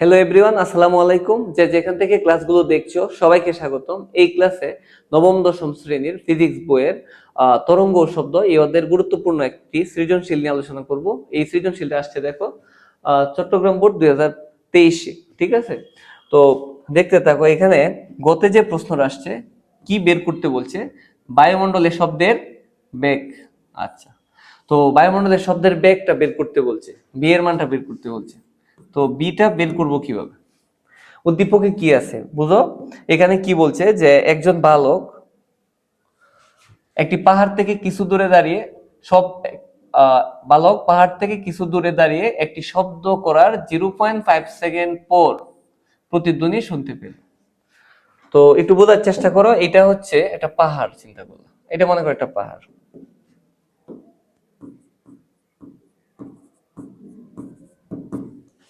Hello everyone আসসালামু আলাইকুম। যে যেখান থেকে ক্লাসগুলো দেখছ, সবাইকে স্বাগতম। এই ক্লাসে নবম, দশম শ্রেণির ফিজিক্স বইয়ের তরঙ্গ শব্দ এই অধ্যায়ের গুরুত্বপূর্ণ একটি সৃজনশীল নিয়ে আলোচনা করব। এই সৃজনশীলটা আসছে দেখো চট্টগ্রাম বোর্ড দুই হাজার তেইশে, ঠিক আছে? তো দেখতে থাকো, এখানে গতে যে প্রশ্নটা আসছে, কি বের করতে বলছে? বায়ুমণ্ডলে শব্দের বেগ। আচ্ছা তো বায়ুমণ্ডলের শব্দের বেগটা বের করতে বলছে বিয়ের মানটা বের করতে বলছে। তো বিটা বের করব কীভাবে? উদ্দীপকে কি আছে? বুঝো? এখানে কি বলছে যে একজন বালক একটি পাহাড় থেকে কিছু দূরে দাঁড়িয়ে সব বালক পাহাড় থেকে কিছু দূরে দাঁড়িয়ে একটি শব্দ করার জিরো পয়েন্ট ফাইভ সেকেন্ড পর প্রতিধ্বনি শুনতে পেল। তো একটু বোঝার চেষ্টা করো, এটা হচ্ছে একটা পাহাড়, চিন্তা করো। এটা মনে করো একটা পাহাড়।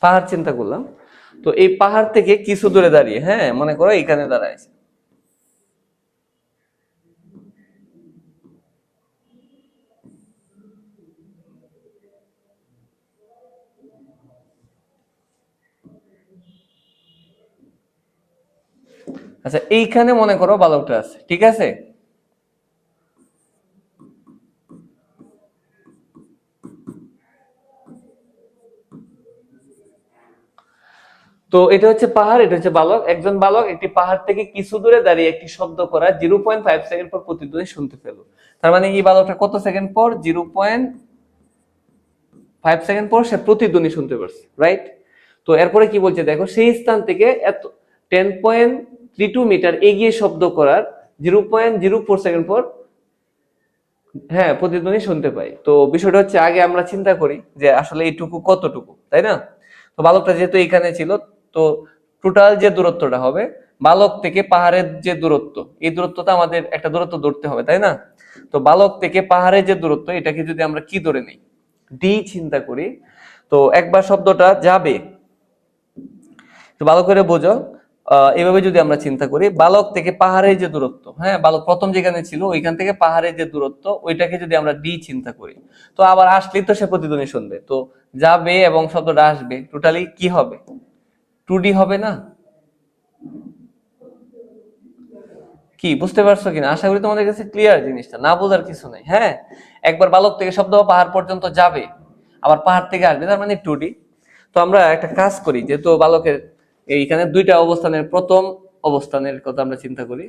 পাহাড় চিন্তা করলাম। তো এই পাহাড় থেকে কিছু দূরে দাঁড়িয়ে হ্যাঁ মনে করো এখানে দাঁড়াইছে। আচ্ছা এইখানে মনে করো বালকটা আছে, ঠিক আছে? তো এটা হচ্ছে পাহাড়, এটা হচ্ছে বালক। একজন বালক একটি পাহাড় থেকে কিছু দূরে দাঁড়িয়ে একটি শব্দ করা জিরো পয়েন্ট ফাইভ সেকেন্ড পর প্রতিধ্বনি শুনতে পেল। তার মানে এই বালকটা কত সেকেন্ড পর? জিরো পয়েন্ট ফাইভ সেকেন্ড পর সে প্রতিধ্বনি শুনতে পারছে রাইট তো এরপরে কি বলছে? দেখো, সেই স্থান থেকে এত ten point three two metre এগিয়ে শব্দ করার zero point zero four second পর হ্যাঁ প্রতিধ্বনি শুনতে পাই। তো বিষয়টা হচ্ছে, আগে আমরা চিন্তা করি যে আসলে এইটুকু কতটুকু, তাই না? তো বালকটা যেহেতু এখানে ছিল তো টোটাল যে দূরত্বটা হবে, বালক থেকে পাহাড়ের যে দূরত্ব, এই দূরত্বটা আমাদের একটা দূরত্ব ধরতে হবে, তাই না? তো বালক থেকে পাহাড়ের যে দূরত্ব, এটাকে যদি আমরা কি ধরে নিই? ডি চিন্তা করি, তো একবার শব্দটা যাবে। তো ভালো করে বোঝো এভাবে যদি আমরা চিন্তা করি, বালক থেকে পাহাড়ের যে দূরত্ব হ্যাঁ বালক প্রথম যেখানে ছিল, ওইখান থেকে পাহাড়ের যে দূরত্ব, ওইটাকে যদি আমরা ডি চিন্তা করি, তো আবার আসলেই তো সে প্রতিধ্বনি শুনবে। তো যাবে এবং শব্দটা আসবে টোটালি কি হবে? টু হবে না? কি, বুঝতে পারছ কিনা? আশা করি তোমাদের কাছে ক্লিয়ার জিনিসটা, না বোঝার কিছু নেই হ্যাঁ? একবার বালক থেকে শব্দ পাহাড় পর্যন্ত যাবে, আবার পাহাড় থেকে আসবে, তার মানে টু তো আমরা একটা কাজ করি, যেহেতু বালকের এইখানে দুইটা অবস্থানের, প্রথম অবস্থানের কথা আমরা চিন্তা করি।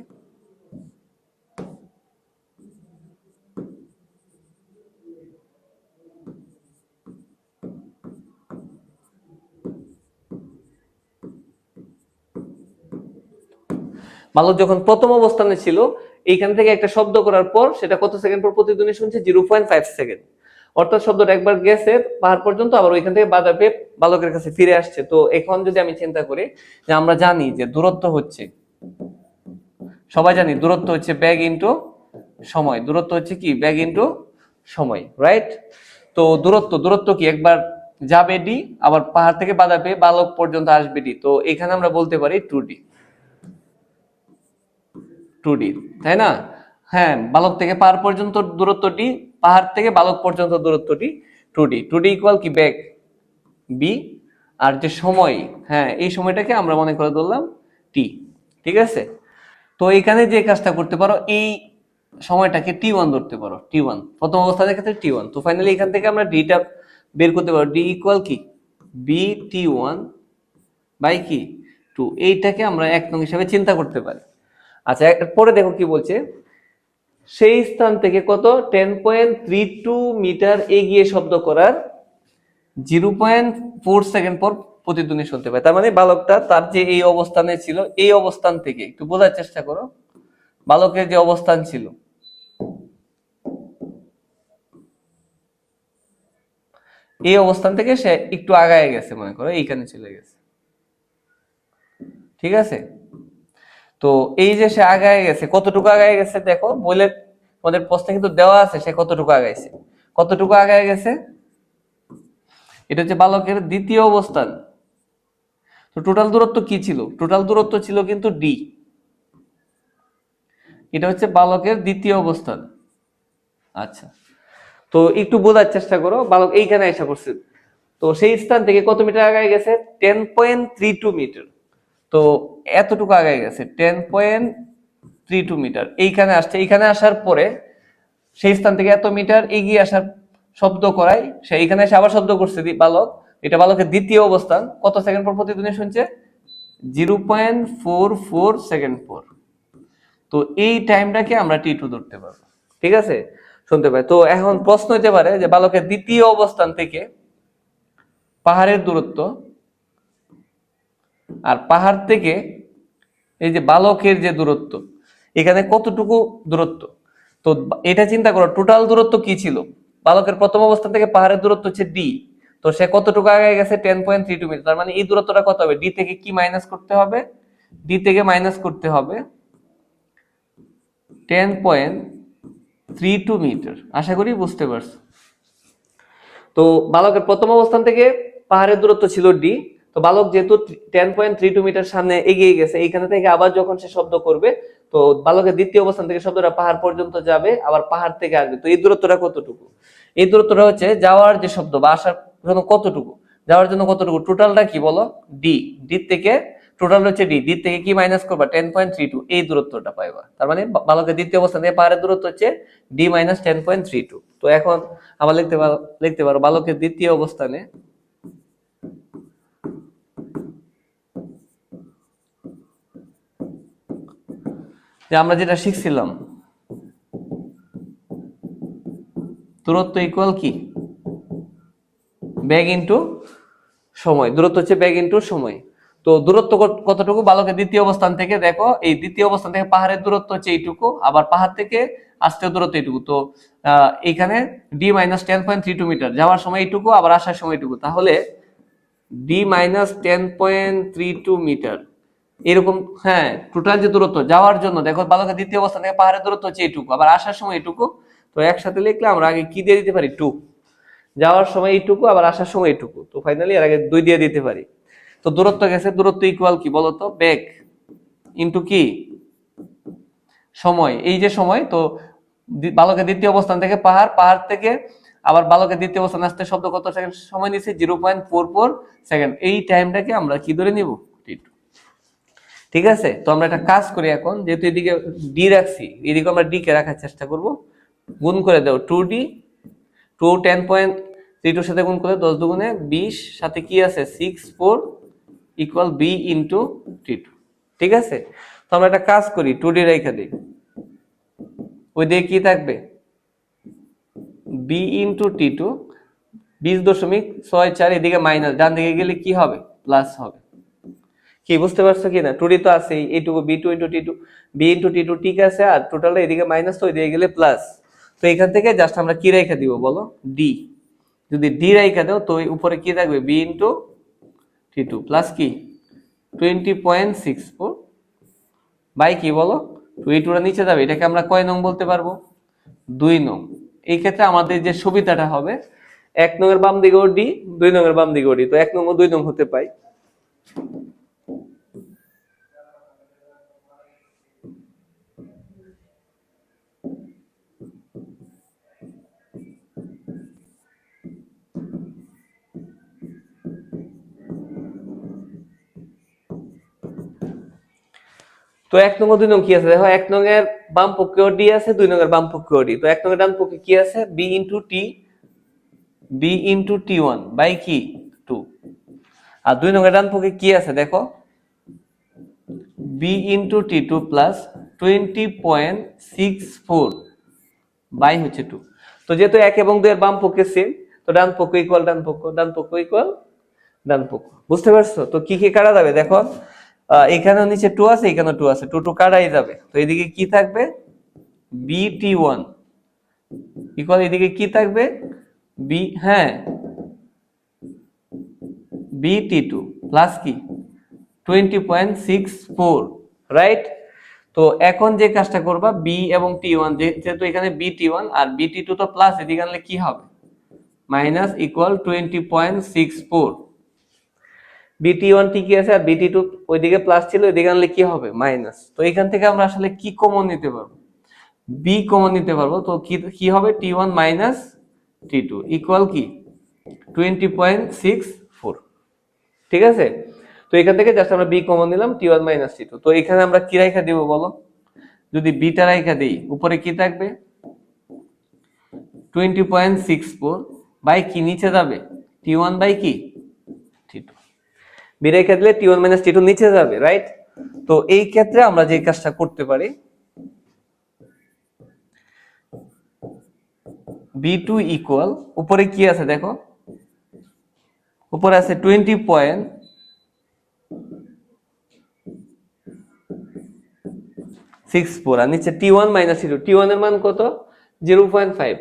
বালক যখন প্রথম অবস্থানে ছিল, এইখান থেকে একটা শব্দ করার পর সেটা কত সেকেন্ড পর প্রতিধ্বনি শুনছে? Zero point five second. অর্থাৎ শব্দটা একবার গেছে, পাহাড় পর্যন্ত আবার ওইখান থেকে বাধা পেয়ে বালকের কাছে ফিরে আসছে। তো এখন যদি আমি চিন্তা করি যে আমরা জানি যে দূরত্ব হচ্ছে, সবাই জানি দূরত্ব হচ্ছে ব্যাগ ইন্টু সময়। দূরত্ব হচ্ছে কি? ব্যাগ ইন্টু সময় রাইট তো দূরত্ব দূরত্ব কি? একবার যাবে ডি আবার পাহাড় থেকে বাধা পেয়ে বালক পর্যন্ত আসবে ডি তো এখানে আমরা বলতে পারি টু ডি টু ডি তাই না? হ্যাঁ বালক থেকে পাহাড় পর্যন্ত দূরত্বটি, পাহাড় থেকে বালক পর্যন্ত দূরত্বটি two D two D equal কি? ব্যাক বি আর যে সময় হ্যাঁ এই সময়টাকে আমরা মনে করে ধরলাম টি ঠিক আছে? তো এখানে যে কাজটা করতে পারো, এই সময়টাকে টি ওয়ান ধরতে পারো টি ওয়ান প্রথম অবস্থানের ক্ষেত্রে টি ওয়ান তো ফাইনালি এখান থেকে আমরা ডিটা বের করতে পারো। ডি ইকুয়াল কি? বি টি ওয়ান বাই কি? টু এইটাকে আমরা এক নং হিসাবে চিন্তা করতে পারি। আচ্ছা পরে দেখো কি বলছে। সেই স্থান থেকে কত? Ten point three two metre এগিয়ে শব্দ করার জিরো পয়েন্ট ফোর সেকেন্ড পর প্রতিধ্বনি শুনতে পায়। তার মানে বালকটা তার যে এই অবস্থানে ছিল, এই অবস্থান থেকে। একটু বোঝার চেষ্টা করো। বালকের যে অবস্থান ছিল। এই অবস্থান থেকে সে একটু আগায় গেছে, মনে করো। এইখানে চলে গেছে। ঠিক আছে? তো এই যে সে আগায় গেছে, কতটুকু আগায় গেছে দেখো বলে আমাদের প্রশ্নে কিন্তু দেওয়া আছে সে কতটুকু আগাইছে। কতটুকু আগায় গেছে? এটা হচ্ছে বালকের দ্বিতীয় অবস্থান। তো টোটাল দূরত্ব কি ছিল? টোটাল দূরত্ব ছিল কিন্তু ডি এটা হচ্ছে বালকের দ্বিতীয় অবস্থান। আচ্ছা তো একটু বোঝার চেষ্টা করো, বালক এইখানে এসে পড়ছে। তো সেই স্থান থেকে কত মিটার আগায় গেছে? Ten point three two metre তো এতটুকু আগে গেছে ten point three two metre এইখানে আসছে, এইখানে আসার পরে সেই স্থান থেকে এত মিটার এগিয়ে আসার শব্দ করায় সে এইখানে এসে আবার শব্দ করছে বালক। এটা বালকের দ্বিতীয় অবস্থান। কত সেকেন্ড পর প্রতিধ্বনি শুনছে? Zero point four four second পর তো এই টাইমটাকে আমরা টি টু ধরতে পারব। ঠিক আছে? শুনতে পাই। তো এখন প্রশ্ন হতে পারে যে, বালকের দ্বিতীয় অবস্থান থেকে পাহাড়ের দূরত্ব আর পাহাড় থেকে এই যে বালকের যে দূরত্ব, এখানে কতটুকু দূরত্ব? তো এটা চিন্তা করো টোটাল দূরত্ব কি ছিল? বালকের প্রথম অবস্থান থেকে পাহাড়ের দূরত্ব হচ্ছে ডি তো সে কতটুকু আগে গেছে? Ten point three two metre তার মানে এই দূরত্বটা কত হবে? ডি থেকে কি মাইনাস করতে হবে? ডি থেকে মাইনাস করতে হবে ten point three two metre আশা করি বুঝতে পারছ। তো বালকের প্রথম অবস্থান থেকে পাহাড়ের দূরত্ব ছিল ডি তো বালক যেহেতু ten point three two metre সামনে এগিয়ে গেছে, এইখানে থেকে আবার যখন সে শব্দ করবে, তো বালকের দ্বিতীয় অবস্থান থেকে শব্দটা পাহাড় পর্যন্ত যাবে, আবার পাহাড় থেকে আসবে। তো এই দূরত্বটা কতটুকু? এই দূরত্বটা হচ্ছে যাওয়ার যে শব্দ বা আসার জন্য কতটুকু? যাওয়ার জন্য কতটুকু? টোটালটা কি বলো? ডি ডি থেকে টোটাল হচ্ছে ডি ডি থেকে কি মাইনাস করবা? টেন পয়েন্ট থ্রি টু এই দূরত্বটা পাইবা। তার মানে বালকের দ্বিতীয় অবস্থান থেকে পাহাড়ের দূরত্ব হচ্ছে D minus ten point three two তো এখন আবার লিখতে পারো লিখতে পারো, বালকের দ্বিতীয় অবস্থানে যে আমরা যেটা শিখছিলাম, দূরত্ব ইকুয়াল কি? ব্যাগ ইন্টু সময়। দূরত্ব হচ্ছে ব্যাগ ইন্টু সময়। তো দূরত্ব কতটুকু? বালকের দ্বিতীয় অবস্থান থেকে দেখো, এই দ্বিতীয় অবস্থান থেকে পাহাড়ের দূরত্ব হচ্ছে এইটুকু, আবার পাহাড় থেকে আসতে দূরত্ব এইটুকু। তো এখানে D minus ten point three two metre যাওয়ার সময় এইটুকু, আবার আসার সময় এইটুকু। তাহলে D minus ten point three two metre এরকম হ্যাঁ টোটাল যে দূরত্ব, যাওয়ার জন্য, দেখো বালকের দ্বিতীয় অবস্থান থেকে পাহাড়ের দূরত্ব হচ্ছে এইটুকু, আবার আসার সময় এটুকু তো একসাথে লিখলে আমরা আগে কি দিয়ে দিতে পারি? টু। যাওয়ার সময় এইটুকু, আবার আসার সময় এইটুকু, তো ফাইনালি এর আগে দুই দিয়ে দিতে পারি। তো দূরত্ব গেছে, দূরত্ব ইকুয়াল কি বলতো? বেগ ইন্টু কি? সময়, এই যে সময়, তো বালকের দ্বিতীয় অবস্থান থেকে পাহাড় পাহাড় থেকে আবার বালকের দ্বিতীয় অবস্থান আসতে শব্দ কত সেকেন্ড? সময় নিচ্ছে zero point four four second এই টাইমটাকে আমরা কি ধরে নিব? T2 ঠিক আছে? তো আমরা একটা কাজ করি এখন, যেহেতু এদিকে ডি রাখছি, এদিকে আমরা ডি কে রাখার চেষ্টা করব। গুণ করে দাও two D two ten point three টুর সাথে গুণ করে দশ দুগুণে বিশ, সাথে কি আছে? Six four equal V into T two ঠিক আছে? তো আমরা একটা কাজ করি টু ডি রেখে দিই। ওই দিকে কি থাকবে? বি ইন্টু টি টু বিশ দশমিক ছয় চার, এদিকে মাইনাস ডান দিকে গেলে কি হবে? প্লাস হবে। কি, বুঝতে পারছ কি না টুডি তো আছে এইটুকু V two into T two V into T two ঠিক আছে, আর টোটালটা এদিকে মাইনাস তো ওইদিকে গেলে প্লাস তো এখান থেকে জাস্ট আমরা কি রেখে দিব বলো? ডি যদি ডি রেখে দাও, তো উপরে কি থাকবে? V into T two plus কি? Twenty point six four by কি বলো? টু এই টুটা নিচে যাবে, এটাকে আমরা কয় নং বলতে পারব? দুই নং। এই ক্ষেত্রে আমাদের যে সুবিধাটা হবে, এক নং এর বাম দিকেও ডি দুই নং এর বাম দিকেও ডি তো এক নং ও দুই নং হতে পাই তো এক নং দুই নং কি আছে? দেখো, এক নং এর বাম পক্ষেও ডি আছে, দুই নং এর বাম পক্ষেও ডি তো এক নং এর ডান পক্ষে কি আছে? V into T V into T one by কি টু আর দুই নং এর ডান পক্ষে কি আছে? দেখো V into T two plus twenty point six four by হচ্ছে টু তো যেহেতু এক এবং দুই এর বাম পক্ষে সেম তো ডান পক্ষ ইকুয়াল ডান পক্ষ ডান পক্ষ ইকুয়াল ডান পক্ষ। বুঝতে পারছ? তো কি কি কাটা যাবে? দেখো এখানেও নিচে টু আছে, এখানেও টু আছে। টু টু কাটাই যাবে। তো এদিকে কি থাকবে? বি টি ওয়ান ইকুয়াল এদিকে কি থাকবে? বি হ্যাঁ। বি টি টু প্লাস কি? Twenty point six four right তো এখন যে কাজটা করবা বি এবং টি ওয়ান যেহেতু এখানে বি টি ওয়ান আর বি টি টু তো প্লাস এদিকে আনলে কি হবে? Minus equal twenty point six four V T one ঠিকই আছে, আর বিটি টু ওইদিকে প্লাস ছিল, ওইদিকে আনলে কি হবে? মাইনাস তো এখান থেকে আমরা আসলে কি কমন নিতে পারব? বি কমন নিতে পারব, তো কি হবে? T one minus T two equal কি? টোয়েন্টি পয়েন্ট সিক্স ফোর ঠিক আছে? তো এখান থেকে জাস্ট আমরা বি কমন নিলাম T one minus T two তো এখানে আমরা কি রেখা দিব বলো? যদি বিটা রেখা দিই, উপরে কি থাকবে? Twenty point six four by কি? নিচে যাবে। টি ওয়ান বাই কি? বি রেখা দিলে T one minus T two নিচে যাবে রাইট তো এই ক্ষেত্রে আমরা যে কাজটা করতে পারি বি টু ইকুয়াল উপরে কি আছে দেখো? উপরে আছে টোয়েন্টি পয়েন্ট সিক্স ফোর আর নিচে T one minus T two ওয়ানের মান কত? জিরো পয়েন্ট ফাইভ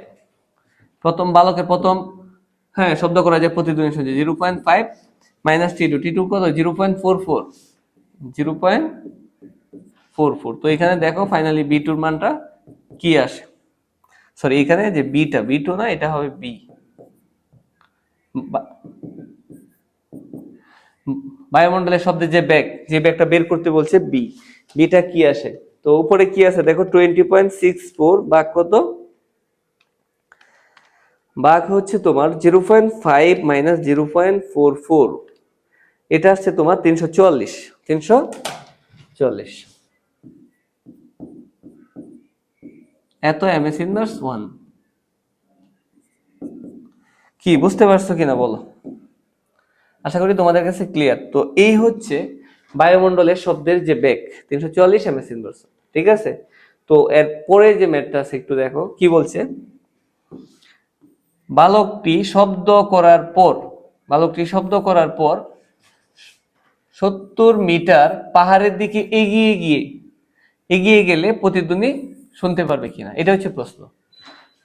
প্রথম বালকের প্রথম হ্যাঁ শব্দ করা যায় সঙ্গে zero point five minus T two T two কত? Zero point four four zero point four four তো এখানে দেখো ফাইনালি বি টুর মানটা কি আসে? সরি এখানে যে বিটা বি টু না, এটা হবে বি বায়ুমণ্ডলের শব্দে যে ব্যাগ, যে ব্যাগটা বের করতে বলছে বি বিটা কি আসে? তো উপরে কি আছে? দেখো টোয়েন্টি পয়েন্ট সিক্স ফোর বাঘ কত? বাঘ হচ্ছে তোমার zero point five minus zero point four four এটা আসছে তোমার তিনশো চুয়াল্লিশ তিনশো চুয়াল্লিশ। এত এম এস ইনভার্স ওয়ান কি, বুঝতে পারছ কিনা বলো? আশা করি তোমাদের কাছে ক্লিয়ার তো এই হচ্ছে বায়ুমণ্ডলের শব্দের যে বেগ, তিনশো চুয়াল্লিশ এম এস ইনভার্স ঠিক আছে? তো এর পরে যে ম্যাটটা আছে, একটু দেখো, কি বলছে? বালকটি শব্দ করার পর, বালকটি শব্দ করার পর সত্তর মিটার পাহাড়ের দিকে এগিয়ে গিয়ে, এগিয়ে গেলে প্রতিধ্বনি শুনতে পারবে কিনা? এটা হচ্ছে প্রশ্ন।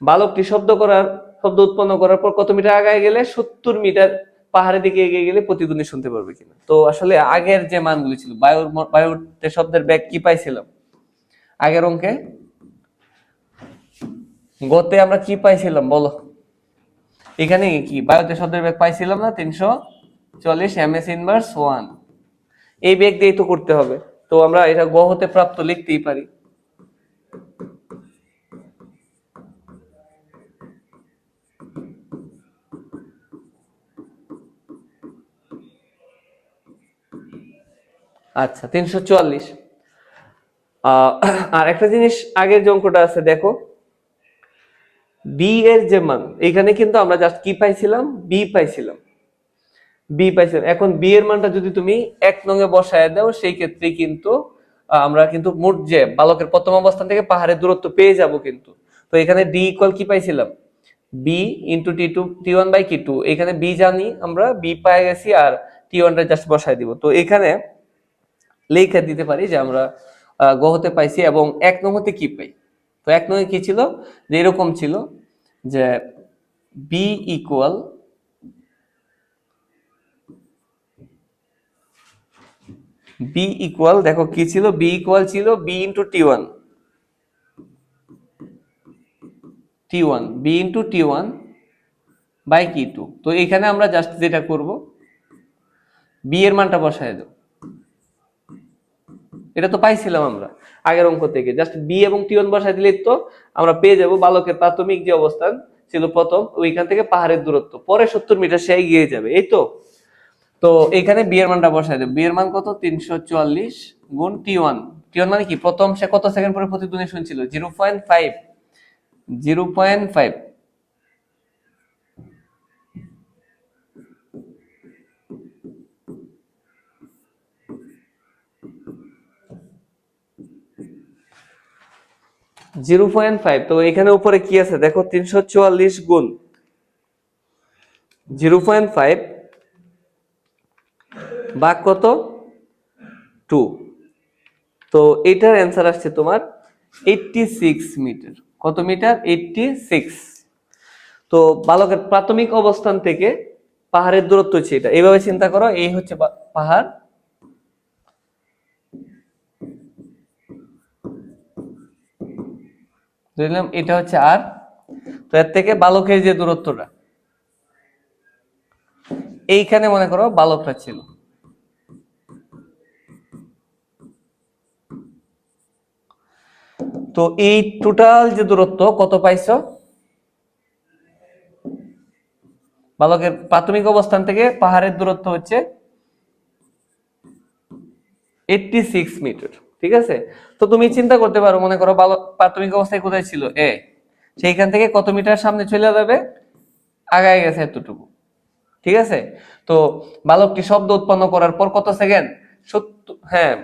বালকটি শব্দ করার, শব্দ উৎপন্ন করার পর কত মিটার আগায় গেলে? সত্তর মিটার পাহাড়ের দিকে এগিয়ে গেলে প্রতিধ্বনি শুনতে পারবে কিনা? তো আসলে আগের যে মানগুলি ছিল, বায়ুর বায়ুতে শব্দের ব্যাগ কি পাইছিলাম? আগের অঙ্কে? গতে আমরা কি পাইছিলাম বলো? এখানে কি? বায়ুতে শব্দের ব্যাগ পাইছিলাম না? তিনশো চল্লিশ এম এস ইনভার্স ওয়ান। এই বেগ দিয়েই তো করতে হবে। তো আমরা এটা গ হতে প্রাপ্ত লিখতেই পারি। আচ্ছা তিনশো চুয়াল্লিশ। আর একটা জিনিস আগের যে অঙ্কটা আছে, দেখো। বি এর যে মান, এখানে কিন্তু আমরা জাস্ট কি পাইছিলাম? বি পাইছিলাম। বি পাইছিলাম এখন বি এর মানটা যদি তুমি এক নঙে বসায় দাও সেই ক্ষেত্রে কিন্তু আমরা কিন্তু মোট যে বালকের প্রথম অবস্থান থেকে পাহাড়ের দূরত্ব পেয়ে যাব কিন্তু। তো এখানে ডি ইকুয়াল কি পাইছিলাম? B into T two T one by কি টু এখানে বি জানি আমরা বি পাই গেছি আর টি ওয়ানটা জাস্ট বসায় দিব। তো এখানে লেখা দিতে পারি যে আমরা আহ, গ হতে পাইছি এবং এক নং হতে কি পাই? তো এক নং কি ছিল? যে এরকম ছিল যে বি ইকুয়াল বি ইকুয়াল দেখো কি ছিল? বি ইকুয়াল ছিল B into T one T one B into T one by কি টু তো এখানে আমরা জাস্ট যেটা করব বি এর মানটা বসায় দেব এটা তো পাইছিলাম আমরা আগের অঙ্ক থেকে। জাস্ট বি এবং টি ওয়ান বসায় দিলেই তো আমরা পেয়ে যাব বালকের প্রাথমিক যে অবস্থান ছিল প্রথম, ওইখান থেকে পাহাড়ের দূরত্ব। পরে সত্তর মিটার সে এগিয়ে যাবে, এই তো? তো এখানে বিয়ের মানটা বসায় দেব। বি এর মান কত? তিনশো চুয়াল্লিশ গুণ টি ওয়ান টি ওয়ান মানে কি? প্রথম সে কত সেকেন্ড পরে প্রতিধ্বনি শুনছিল? Zero point five. Zero point five. Zero point five. তো এখানে উপরে কি আছে? দেখো, তিনশো চুয়াল্লিশ গুণ। Zero point five. বাঘ কত? টু। তো এটার অ্যান্সার আসছে তোমার এইটটি সিক্স মিটার কত মিটার এইটটি সিক্স তো বালকের প্রাথমিক অবস্থান থেকে পাহাড়ের দূরত্ব হচ্ছে এটা। এইভাবে চিন্তা করো, এই হচ্ছে পাহাড়। বুঝলাম? এটা হচ্ছে আর। তো এর থেকে বালকের যে দূরত্বটা, এইখানে মনে করো বালকটা ছিল। তো এই টোটাল যে দূরত্ব, কত পাইছো? বালকের প্রাথমিক অবস্থান থেকে পাহাড়ের দূরত্ব হচ্ছে এইটটি সিক্স মিটার ঠিক আছে? তো তুমি চিন্তা করতে পারো, মনে করো বালক প্রাথমিক অবস্থায় কোথায় ছিল? এ সেইখান থেকে কত মিটার সামনে চলে যাবে? আগায় গেছে এতটুকু, ঠিক আছে? তো বালকটি শব্দ উৎপন্ন করার পর কত সেকেন্ড সত্তর হ্যাঁ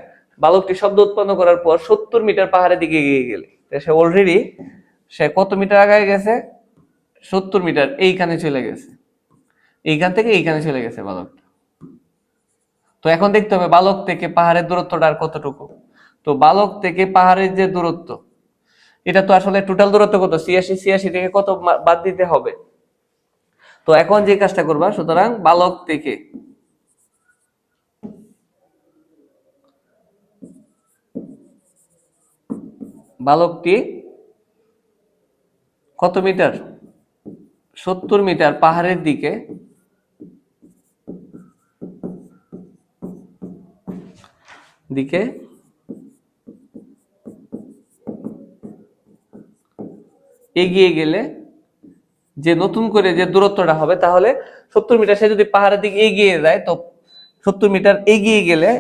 বালকটি শব্দ উৎপন্ন করার পর সত্তর মিটার পাহাড়ের দিকে এগিয়ে গেলে। সে অলরেডি সে কত মিটার আগায় গেছে? সত্তর মিটার এইখানে চলে গেছে। এইখান থেকে এইখানে চলে গেছে বালকটা। তো এখন দেখতে হবে বালক থেকে পাহাড়ের দূরত্বটা আর কতটুকু। তো বালক থেকে পাহাড়ের যে দূরত্ব, এটা তো আসলে টোটাল দূরত্ব কত? ছিয়াশি ছিয়াশি থেকে কত বাদ দিতে হবে? তো এখন যে কাজটা করবা, সুতরাং বালক থেকে বালকটি কত মিটার? সত্তর মিটার পাহাড়ের দিকে। দিকে। এগিয়ে গেলে যে নতুন করে যে দূরত্বটা হবে, তাহলে সত্তর মিটার সে যদি পাহাড়ের দিকে এগিয়ে যায়, তো সত্তর মিটার এগিয়ে গেলে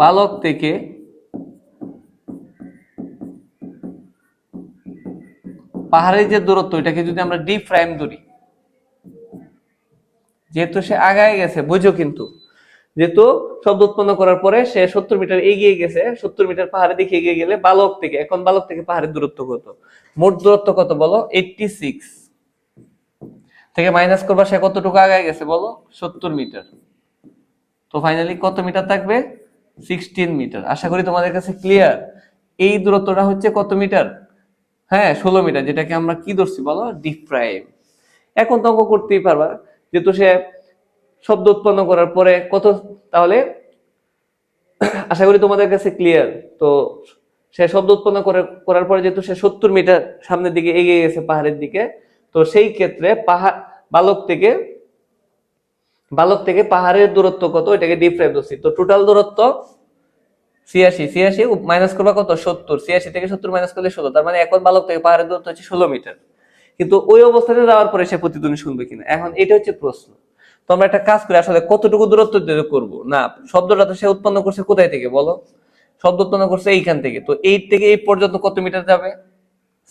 বালক থেকে পাহাড়ের যে দূরত্ব, এটাকে যদি আমরা ডি প্রাইম ধরি, যেহেতু সে আগায় গেছে, বুঝো কিন্তু, যেহেতু শব্দ উৎপন্ন করার পরে সে সত্তর মিটার এগিয়ে গেছে, সত্তর মিটার পাহাড়ের দিকে এগিয়ে গেলে বালক থেকে, এখন বালক থেকে পাহাড়ের দূরত্ব কত? মোট দূরত্ব কত বলো? এইটটি সিক্স থেকে মাইনাস করবা, সে কতটুকু আগায় গেছে বলো? সত্তর মিটার। তো ফাইনালি কত মিটার থাকবে? সিক্সটিন মিটার আশা করি তোমাদের কাছে ক্লিয়ার এই দূরত্বটা হচ্ছে কত মিটার হ্যাঁ ষোলো মিটার যেটাকে আমরা কি ধরছি বলো? ডি প্রাইম এখন তো অঙ্ক করতেই পারবা, যেহেতু সে শব্দ উৎপন্ন করার পরে কত, তাহলে আশা করি তোমাদের কাছে ক্লিয়ার তো সে শব্দ উৎপন্ন করে, করার পরে যেহেতু সে সত্তর মিটার সামনের দিকে এগিয়ে গেছে পাহাড়ের দিকে, তো সেই ক্ষেত্রে পাহাড় বালক থেকে বালক থেকে পাহাড়ের দূরত্ব কত? এটাকে ডিফ্রাইভ ধরছি তো টোটাল দূরত্ব ছিয়াশি। ছিয়াশি মাইনাস করবা কত? সত্তর। ছিয়াশি থেকে সত্তর মাইনাস করলে ষোলো। তার মানে এখন বালক থেকে পাহাড়ের দূরত্ব হচ্ছে ষোলো মিটার কিন্তু ওই অবস্থাতে যাওয়ার পরে সে প্রতিধ্বনি শুনবে কিনা? এখন এটা হচ্ছে প্রশ্ন। তো আমরা একটা কাজ করি, আসলে কতটুকু দূরত্ব করব? না, শব্দটা তো সে উৎপন্ন করছে কোথায় থেকে বলো? শব্দ উৎপন্ন করছে এইখান থেকে। তো এই থেকে এই পর্যন্ত কত মিটার যাবে?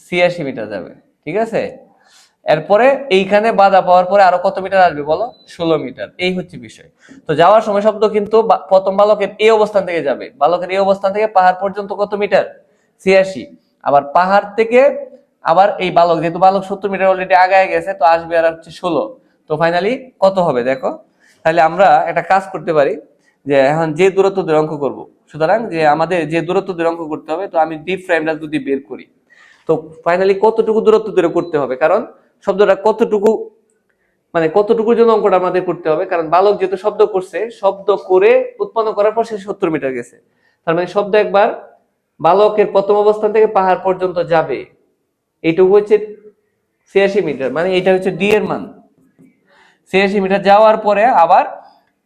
ছিয়াশি মিটার যাবে। ঠিক আছে? এরপরে এইখানে বাধা পাওয়ার পরে আরও কত মিটার আসবে বলো? ষোলো মিটার। এই হচ্ছে বিষয়। তো যাওয়ার সময় শব্দ কিন্তু প্রথম বালকের এই অবস্থান থেকে যাবে। বালকের এই অবস্থান থেকে পাহাড় পর্যন্ত কত মিটার? ছিয়াশি। আবার পাহাড় থেকে আবার এই বালক, যেহেতু বালক সত্তর মিটার অলরেডি আগায় গেছে, তো আসবে আর হচ্ছে ষোলো। তো ফাইনালি কত হবে দেখো? তাহলে আমরা একটা কাজ করতে পারি যে এখন যে দূরত্ব দূরে অঙ্ক করব। সুতরাং যে আমাদের যে দূরত্ব দূরে অঙ্ক করতে হবে, তো আমি ডিপ ফ্রেমটা যদি বের করি, তো ফাইনালি কতটুকু দূরত্ব দূরে করতে হবে? কারণ শব্দটা কতটুকু মানে কতটুকুর জন্য অঙ্কটা আমাদের করতে হবে? কারণ বালক যেহেতু শব্দ করছে, শব্দ করে উৎপন্ন করার পর সে সত্তর মিটার গেছে। তার মানে শব্দ একবার বালকের প্রথম অবস্থান থেকে পাহাড় পর্যন্ত যাবে। এইটুকু হচ্ছে ছিয়াশি মিটার মানে এটা হচ্ছে ডি এর মান। ছিয়াশি মিটার যাওয়ার পরে আবার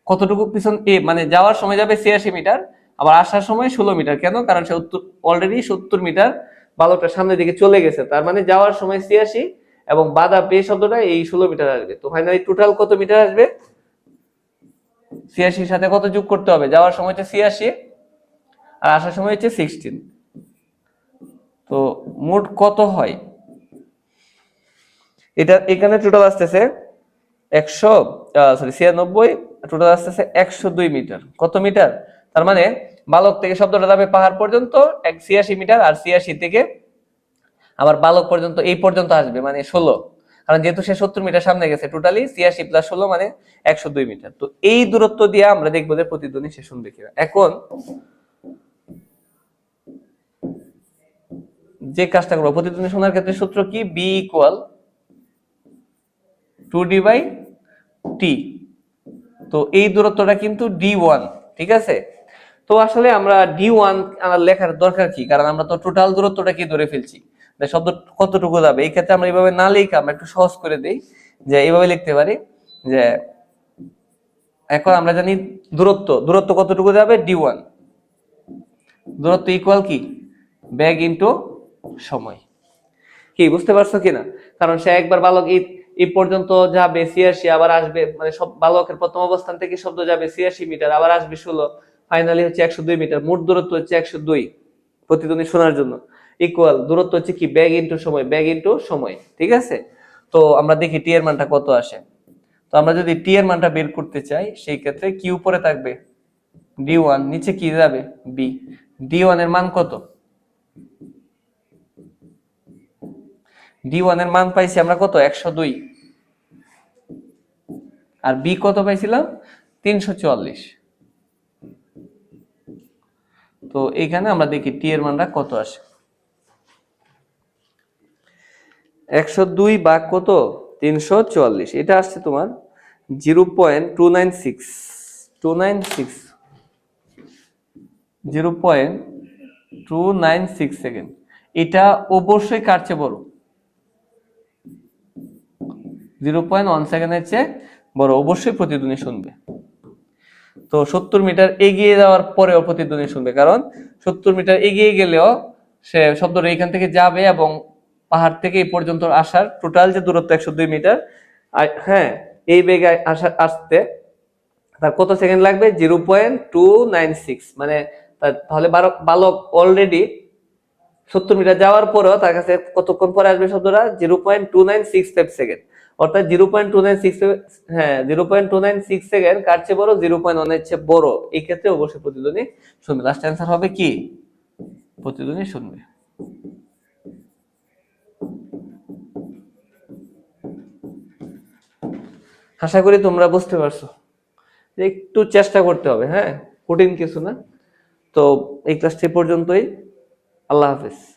কতটুকু পিছন, এ মানে যাওয়ার সময় যাবে ছিয়াশি মিটার, আবার আসার সময় ষোলো মিটার। কেন? কারণ সে অলরেডি সত্তর মিটার বালকটা সামনের দিকে চলে গেছে। তার মানে যাওয়ার সময় ছিয়াশি এবং বাধা পেয়ে শব্দটা এই ষোলো মিটার আসবে। তো ফাইনালি টোটাল কত মিটার আসবে? ছিয়াশির সাথে কত যোগ করতে হবে? যাওয়ার সময় হচ্ছে ছিয়াশি, আর আসার সময় হচ্ছে সিক্সটিন তো মোট কত হয়? এটা এখানে টোটাল আসতেছে একশো সরি ছিয়ানব্বই টোটাল আসতেছে একশো দুই মিটার। কত মিটার? তার মানে বালক থেকে শব্দটা যাবে পাহাড় পর্যন্ত এক ছিয়াশি মিটার, আর ছিয়াশি থেকে আবার বালক পর্যন্ত এই পর্যন্ত আসবে মানে ষোলো। কারণ যেহেতু সে সত্তর মিটার সামনে গেছে টোটালি ছিয়াশি প্লাস ষোলো মানে একশো দুই মিটার। তো এই দূরত্ব দিয়ে আমরা দেখব যে প্রতিধ্বনি সে শুনবে কিনা। এখন যে কাজটা করব, প্রতিধ্বনি শোনার ক্ষেত্রে সূত্র কি? B equal two D by T তো এই দূরত্বটা কিন্তু ডি ওয়ান ঠিক আছে? তো আসলে আমরা ডি ওয়ান লেখার দরকার কি? কারণ আমরা তো টোটাল দূরত্বটা কি ধরে ফেলছি? শব্দ কতটুকু যাবে? এই ক্ষেত্রে আমরা এইভাবে না লিখে আমরা একটু সহজ করে দেই যে এইভাবে লিখতে পারি যে এখন আমরা জানি দূরত্ব দূরত্ব কতটুকু যাবে? ডি ওয়ান দূরত্ব ইকুয়াল কি? ব্যাগ ইন্টু সময়। কি, বুঝতে পারছ কিনা? কারণ সে একবার বালক এই এই পর্যন্ত যাবে ছিয়াশি, আবার আসবে মানে সব বালকের প্রথম অবস্থান থেকে শব্দ যাবে ছিয়াশি মিটার, আবার আসবে ষোলো ফাইনালি হচ্ছে একশো দুই মিটার। মোট দূরত্ব হচ্ছে একশো দুই প্রতিদ্বন্দ্বী শোনার জন্য। ইকুয়াল দূরত্ব হচ্ছে কি? ব্যাগ ইন্টু সময় ব্যাগ ইন্টু সময়, ঠিক আছে? তো আমরা দেখি টি এর মানটা কত আসে? তো আমরা যদি টি এর মানটা বের করতে চাই, সেই ক্ষেত্রে কি উপরে থাকবে। ডি ওয়ান নিচে কি যাবে? বি ডি ওয়ানের মান কত? ডি ওয়ানের মান পাইছি আমরা কত? একশো দুই। আর বি কত পাইছিলাম? তিনশো চুয়াল্লিশ। তো এইখানে আমরা দেখি টি এর মানটা কত আসে? একশো দুই বাঘ কত? তিনশো চুয়াল্লিশ। এটা আসছে তোমার zero point two nine six. Two nine six. Zero point two nine six second. এটা অবশ্যই কার চেয়ে বড়? জিরো পয়েন্ট ওয়ান সেকেন্ডের চেয়ে বড়। অবশ্যই প্রতিদ্বন্দ্বী শুনবে। তো সত্তর মিটার এগিয়ে যাওয়ার পরেও প্রতিদ্বন্দ্বী শুনবে। কারণ সত্তর মিটার এগিয়ে গেলেও সে শব্দটা এখান থেকে যাবে এবং পাহাড় থেকে এই পর্যন্ত আসার টোটাল যে দূরত্ব একশো দুই মিটার হ্যাঁ এই বেগে আসার আসতে তার কত সেকেন্ড লাগবে? Zero point two nine six মানে তাহলে বালক অলরেডি সত্তর মিটার যাওয়ার পরেও তার কাছে কতক্ষণ পরে আসবে শব্দটা? Zero point two nine six five second অর্থাৎ zero point two nine six হ্যাঁ zero point two nine six second কার চেয়ে বড়? জিরো পয়েন্ট ওয়ানের চেয়ে বড়। এই ক্ষেত্রে অবশ্যই প্রতিদ্বন্দ্বী শুনবে। লাস্ট অ্যান্সার হবে কি? প্রতিদ্বন্দ্বী শুনবে। আশা করি তোমরা বুঝতে পারছ। যে একটু চেষ্টা করতে হবে হ্যাঁ? কঠিন কিছু না। তো এই ক্লাসটি পর্যন্তই। আল্লাহ হাফেজ।